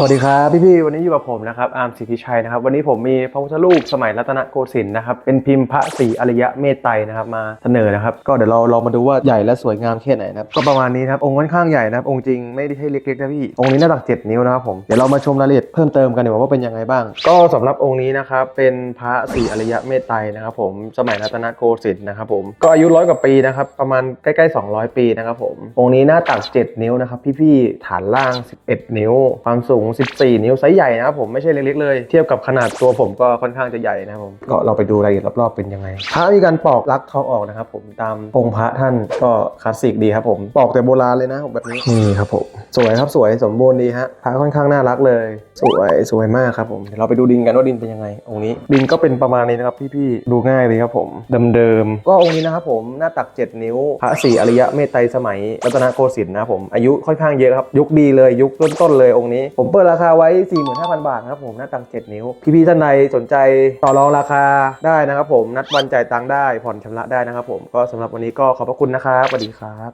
สวัสดีครับพี่ๆวันนี้อยู่กับผมนะครับอาร์มสิทธิชัยนะครับวันนี้ผมมีพระพุทธรูปสมัยรัตนโกสินทร์นะครับเป็นพิมพ์พระศรีอริยะเมตไตรนะครับมาเสนอนะครับก็เดี๋ยวเราลองมาดูว่าใหญ่และสวยงามแค่ไหนนะครับก็ประมาณนี้นะครับองค์ค่อนข้างใหญ่นะครับองค์จริงไม่ได้ใช่เล็กๆนะพี่องค์นี้หน้าตัก 7 นิ้วนะครับผมเดี๋ยวเรามาชมรายละเอียดเพิ่มเติมกันดีกว่าว่าเป็นยังไงบ้าง ก็สำหรับองค์นี้นะครับเป็นพระศรีอริยะเมตไตรนะครับผมสมัยรัตนโกสินทร์นะครับผมก็อายุร้อยกว่าปีนะครับประมาณใกล้ๆ 200 ปีนะครับผมองค์นี้หน้าตัก 7 นิ้วนะครับพี่ๆฐานล่าง 11 นิ้ว ความสูง14 นิ้วไซส์ใหญ่นะครับผมไม่ใช่เล็กๆเลย เทียบกับขนาดตัวผมก็ค่อนข้างจะใหญ่นะครับผมก็เราไปดูรายละเอียดรอบๆเป็นยังไงพระมีการปอกลักทองออกนะครับผมตามองค์พระท่านก็คลาสสิกดีครับผมปอกแต่โบราณเลยนะแบบนี้นี่ครับผมสวยครับสวยสมบูรณ์ดีฮะพระค่อนข้างน่ารักเลย สวยสวยมากครับผมเดี๋ยวเราไปดูดินกันว่าดินเป็นยังไงองค์นี้ ดินก็เป็นประมาณนี้นะครับพี่ๆดูง่ายเลยครับผมเดิมๆก็องค์นี้นะครับผมหน้าตัก 7 นิ้ว พระศรีอริยะเมตไตรสมัยรัตนโกสินทร์นะครับผมอายุค่อนข้างเยอะครับยุคดีเลยยุคต้นๆเลยองค์นี้ผมเปิดราคาไว้ 45,000 บาทครับผมหน้าตัง 7 นิ้ว พี่ๆท่านใดสนใจต่อรองราคาได้นะครับผมนัดวันจ่ายตังค์ได้ผ่อนชำระได้นะครับผมก็สำหรับวันนี้ก็ขอบพระคุณนะครับสวัสดีครับ